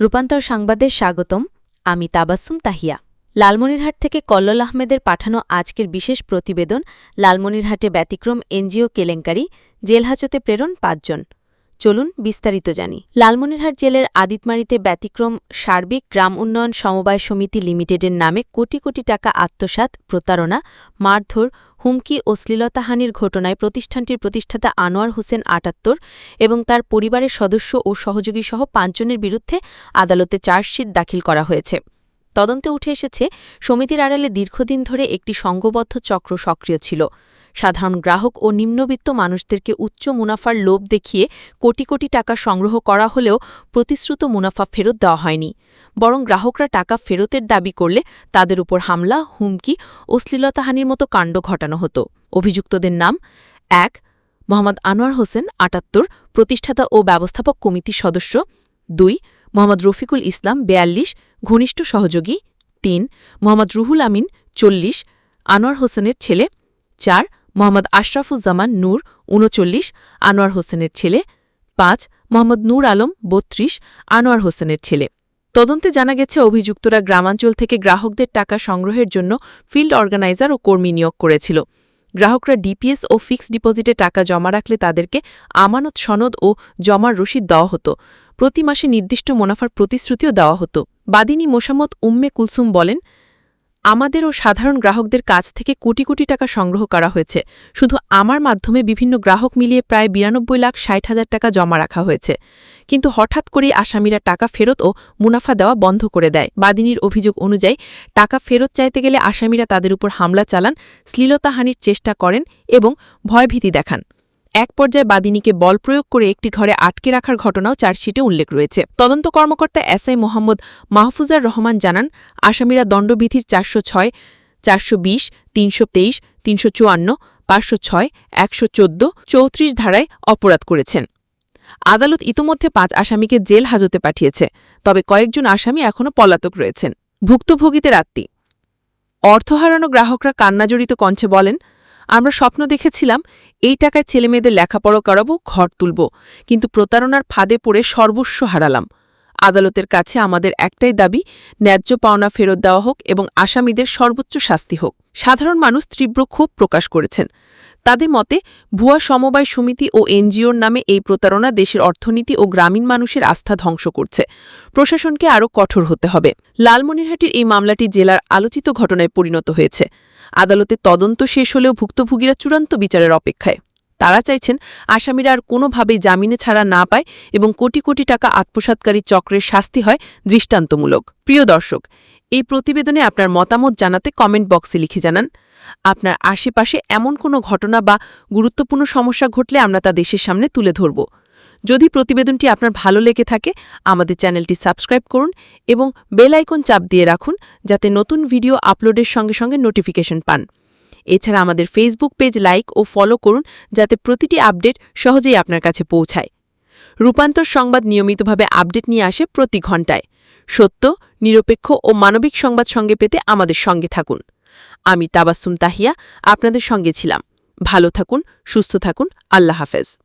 রূপান্তর সাংবাদের স্বাগতম, আমি তাবাসুম তাহিয়া। লালমনিরহাট থেকে কল্লোল আহমেদের পাঠানো আজকের বিশেষ প্রতিবেদন লালমনিরহাটে ব্যতিক্রম এনজিও কেলেঙ্কারি, জেলহাজতে প্রেরণ পাঁচজন। চলুন বিস্তারিত জানি। লালমনিরহাট জেলের আদিতমারিতে ব্যতিক্রম সার্বিক গ্রাম উন্নয়ন সমবায় সমিতি লিমিটেডের নামে কোটি কোটি টাকা আত্মসাৎ, প্রতারণা, মারধর, হুমকি ও শ্লীলতাহানির ঘটনায় প্রতিষ্ঠানটির প্রতিষ্ঠাতা আনোয়ার হোসেন আটাত্তর এবং তার পরিবারের সদস্য ও সহযোগীসহ পাঁচজনের বিরুদ্ধে আদালতে চার্জশিট দাখিল করা হয়েছে। তদন্তে উঠে এসেছে, সমিতির আড়ালে দীর্ঘদিন ধরে একটি সংঘবদ্ধ চক্র সক্রিয় ছিল। সাধারণ গ্রাহক ও নিম্নবিত্ত মানুষদেরকে উচ্চ মুনাফার লোভ দেখিয়ে কোটি কোটি টাকা সংগ্রহ করা হলেও প্রতিশ্রুত মুনাফা ফেরত দেওয়া হয়নি। বরং গ্রাহকরা টাকা ফেরতের দাবি করলে তাদের উপর হামলা, হুমকি ও শ্লীলতাহানির মতো কাণ্ড ঘটানো হতো। অভিযুক্তদের নাম এক, মোহাম্মদ আনোয়ার হোসেন আটাত্তর, প্রতিষ্ঠাতা ও ব্যবস্থাপক কমিটির সদস্য। দুই, মোহাম্মদ রফিকুল ইসলাম বেয়াল্লিশ ঘনিষ্ঠ সহযোগী, তিন, মোহাম্মদ রুহুল আমিন, চল্লিশ, আনোয়ার হোসেনের ছেলে, চার, মোহাম্মদ আশরাফুজ্জামান নূর, উনচল্লিশ, আনোয়ার হোসেনের ছেলে, পাঁচ, মোহাম্মদ নূর আলম, বত্রিশ, আনোয়ার হোসেনের ছেলে। তদন্তে জানা গেছে, অভিযুক্তরা গ্রামাঞ্চল থেকে গ্রাহকদের টাকা সংগ্রহের জন্য ফিল্ড অর্গানাইজার ও কর্মী নিয়োগ করেছিল। গ্রাহকরা ডিপিএস ও ফিক্সড ডিপোজিটে টাকা জমা রাখলে তাদেরকে আমানত সনদ ও জমার রসিদ দেওয়া হতো। প্রতি মাসে নির্দিষ্ট মুনাফার প্রতিশ্রুতিও দেওয়া হতো। বাদিনী মোসাম্মদ উম্মে কুলসুম বলেন, আমাদের ও সাধারণ গ্রাহকদের কাছ থেকে কোটি কোটি টাকা সংগ্রহ করা হয়েছে। শুধু আমার মাধ্যমে বিভিন্ন গ্রাহক মিলিয়ে প্রায় বিরানব্বই লাখ ষাট হাজার টাকা জমা রাখা হয়েছে। কিন্তু হঠাৎ করেই আসামিরা টাকা ফেরত ও মুনাফা দেওয়া বন্ধ করে দেয়। বাদিনীর অভিযোগ অনুযায়ী, টাকা ফেরত চাইতে গেলে আসামিরা তাদের উপর হামলা চালান, শ্লীলতাহানির চেষ্টা করেন এবং ভয়ভীতি দেখান। এক পর্যায়ে বাদিনীকে বল প্রয়োগ করে একটি ঘরে আটকে রাখার ঘটনাও চার্জশিটে উল্লেখ রয়েছে। তদন্ত কর্মকর্তা এসআই মোহাম্মদ মাহফুজার রহমান জানান, আসামিরা দণ্ডবিধির চারশো ছয়, চারশো বিশ, তিনশো তেইশ, তিনশো চুয়ান্ন, পাঁচশো ছয়, একশো চোদ্দ, চৌত্রিশ ধারায় অপরাধ করেছেন। আদালত ইতোমধ্যে পাঁচ আসামিকে জেল হাজতে পাঠিয়েছে, তবে কয়েকজন আসামি এখনও পলাতক রয়েছেন। ভুক্তভোগীদের আত্মী। অর্থ হারানো গ্রাহকরা কান্নাজড়িত কঞ্চে বলেন আমরা স্বপ্ন দেখেছিলাম, এই টাকায় ছেলেমেয়েদের লেখাপড়া করাবো, ঘর তুলব। কিন্তু প্রতারণার ফাঁদে পড়ে সর্বস্ব হারালাম। আদালতের কাছে আমাদের একটাই দাবি, ন্যায্য পাওনা ফেরত দেওয়া হোক এবং আসামিদের সর্বোচ্চ শাস্তি হোক। সাধারণ মানুষ তীব্র ক্ষোভ প্রকাশ করেছেন। তাদের মতে, ভুয়া সমবায় সমিতি ও এনজিওর নামে এই প্রতারণা দেশের অর্থনীতি ও গ্রামীণ মানুষের আস্থা ধ্বংস করছে। প্রশাসনকে আরও কঠোর হতে হবে। লালমনিরহাটের এই মামলাটি জেলার আলোচিত ঘটনায় পরিণত হয়েছে। আদালতে তদন্ত শেষ হলেও ভুক্তভোগীরা চূড়ান্ত বিচারের অপেক্ষায়। তারা চাইছেন আসামিরা আর কোনোভাবেই জামিনে ছাড়া না পায় এবং কোটি কোটি টাকা আত্মসাতকারী চক্রের শাস্তি হয় দৃষ্টান্তমূলক। প্রিয় দর্শক, এই প্রতিবেদনে আপনার মতামত জানাতে কমেন্ট বক্সে লিখে জানান। আপনার আশেপাশে এমন কোনো ঘটনা বা গুরুত্বপূর্ণ সমস্যা ঘটলে আমরা তা দেশের সামনে তুলে ধরব। যদি প্রতিবেদনটি আপনার ভালো লেগে থাকে, আমাদের চ্যানেলটি সাবস্ক্রাইব করুন এবং বেল আইকন চাপ দিয়ে রাখুন যাতে নতুন ভিডিও আপলোডের সঙ্গে সঙ্গে নোটিফিকেশন পান। এছাড়া আমাদের ফেসবুক পেজ লাইক ও ফলো করুন যাতে প্রতিটি আপডেট সহজেই আপনার কাছে পৌঁছায়। রূপান্তর সংবাদ নিয়মিতভাবে আপডেট নিয়ে আসে প্রতি ঘণ্টায়। সত্য, নিরপেক্ষ ও মানবিক সংবাদ সঙ্গে পেতে আমাদের সঙ্গে থাকুন। আমি তাবাসুম তাহিয়া আপনাদের সঙ্গে ছিলাম। ভালো থাকুন সুস্থ থাকুন আল্লাহ হাফেজ।